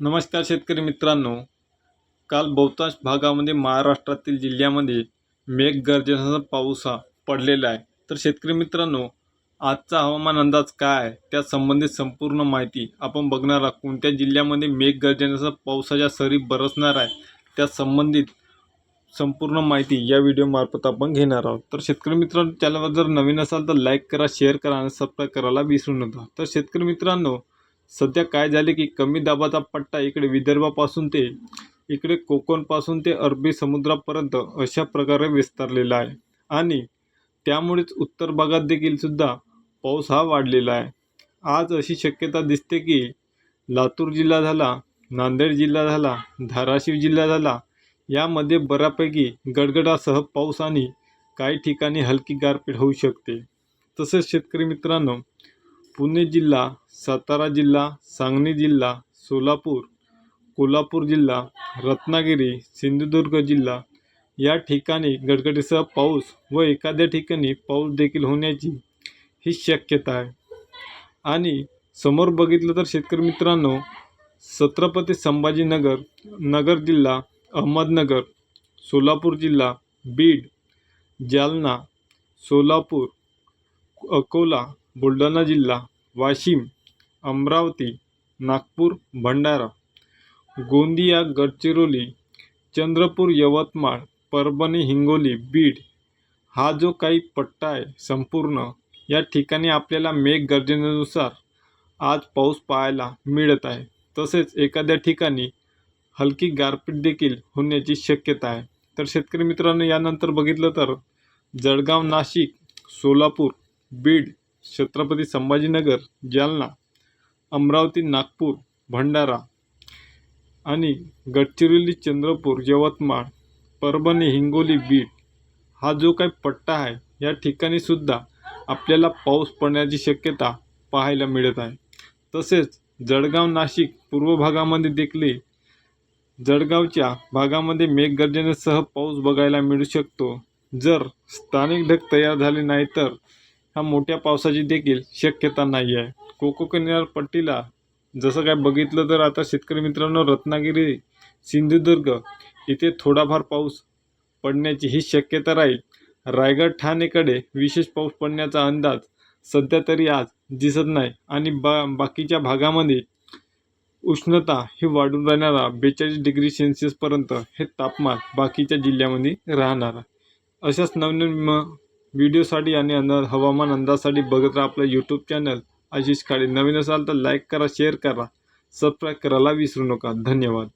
नमस्कार शेतकरी मित्रांनो. काल बहुतांश भागामध्ये महाराष्ट्रातील जिल्ह्यामध्ये मेघगर्जनेचा पाऊस हा पडलेला आहे. तर शेतकरी मित्रांनो आजचा हवामान अंदाज काय आहे? त्या संबंधित संपूर्ण माहिती आपण बघणार आहोत. कोणत्या जिल्ह्यामध्ये मेघगर्जनेचा पावसाच्या सरी बरसणार आहे? त्या संबंधित संपूर्ण माहिती या व्हिडिओमार्फत आपण घेणार आहोत. तर शेतकरी मित्रांनो चॅनलवर जर नवीन असाल तर लाईक करा शेअर करा आणि सबस्क्राईब करायला विसरू नका. तर शेतकरी मित्रांनो सध्या काय झाले की कमी दाबाचा पट्टा इकडे विदर्भापासून ते इकडे कोकणपासून ते अरबी समुद्रापर्यंत अशा प्रकारे विस्तारलेला आहे. आणि त्यामुळेच उत्तर भागात देखील सुद्धा पाऊस हा वाढलेला आहे. आज अशी शक्यता दिसते की लातूर जिल्हा झाला नांदेड जिल्हा झाला धाराशिव जिल्हा झाला यामध्ये बऱ्यापैकी गडगडासह पाऊस आणि काही ठिकाणी हलकी गारपीट होऊ शकते. तसेच शेतकरी मित्रांनो पुणे जिल्हा सातारा जिल्हा सांगली जिल्हा सोलापूर कोल्हापूर जिल्हा रत्नागिरी सिंधुदुर्ग जिल्हा. या ठिकाणी गडगडीसह पाऊस व एखाद्या ठिकाणी पाऊस देखील होण्याची ही शक्यता आहे. आणि समोर बघितलं तर शेतकरी मित्रांनो छत्रपती संभाजीनगर नगर जिल्हा अहमदनगर सोलापूर जिल्हा बीड जालना सोलापूर अकोला बुलढाणा जिल्हा वाशिम अमरावती नागपूर भंडारा गोंदिया गडचिरोली चंद्रपूर यवतमाळ परभणी हिंगोली बीड हा जो काही पट्टा आहे संपूर्ण या ठिकाणी आपल्याला मेघगर्जनेनुसार आज पाऊस पाहायला मिळत आहे. तसेच एखाद्या ठिकाणी हलकी गारपीट देखील होण्याची शक्यता आहे. तर शेतकरी मित्रांनो यानंतर बघितलं तर जळगाव नाशिक सोलापूर बीड छत्रपती संभाजीनगर जालना अमरावती नागपूर भंडारा आणि गडचिरोली चंद्रपूर यवतमाळ परभणी हिंगोली बीड हा जो काही पट्टा आहे या ठिकाणी सुद्धा आपल्याला पाऊस पडण्याची शक्यता पाहायला मिळत आहे. तसेच जळगाव नाशिक पूर्व भागामध्ये देखील जळगावच्या भागामध्ये मेघगर्जनेसह पाऊस बघायला मिळू शकतो. जर स्थानिक ढग तयार झाले नाही तर ह्या मोठ्या पावसाची देखील शक्यता नाही आहे कोको किनारपट्टीला जसं काय बघितलं तर आता शेतकरी मित्रांनो रत्नागिरी सिंधुदुर्ग इथे थोडाफार पाऊस पडण्याची ही शक्यता राहील. रायगड ठाणेकडे विशेष पाऊस पडण्याचा अंदाज सध्या तरी आज दिसत नाही आणि बा बाकीच्या भागामध्ये उष्णता ही वाढून राहणारा बेचाळीस डिग्री सेल्सिअसपर्यंत हे तापमान बाकीच्या जिल्ह्यामध्ये राहणार. अशाच नवनवीन म व्हिडिओसाठी आणि अंदाज हवामान अंदाजसाठी बघत राहा आपलं यूट्यूब चॅनल आशिष काळे नवीन असाल तर लाईक करा शेअर करा. सबस्क्राईब करायला विसरू नका. धन्यवाद.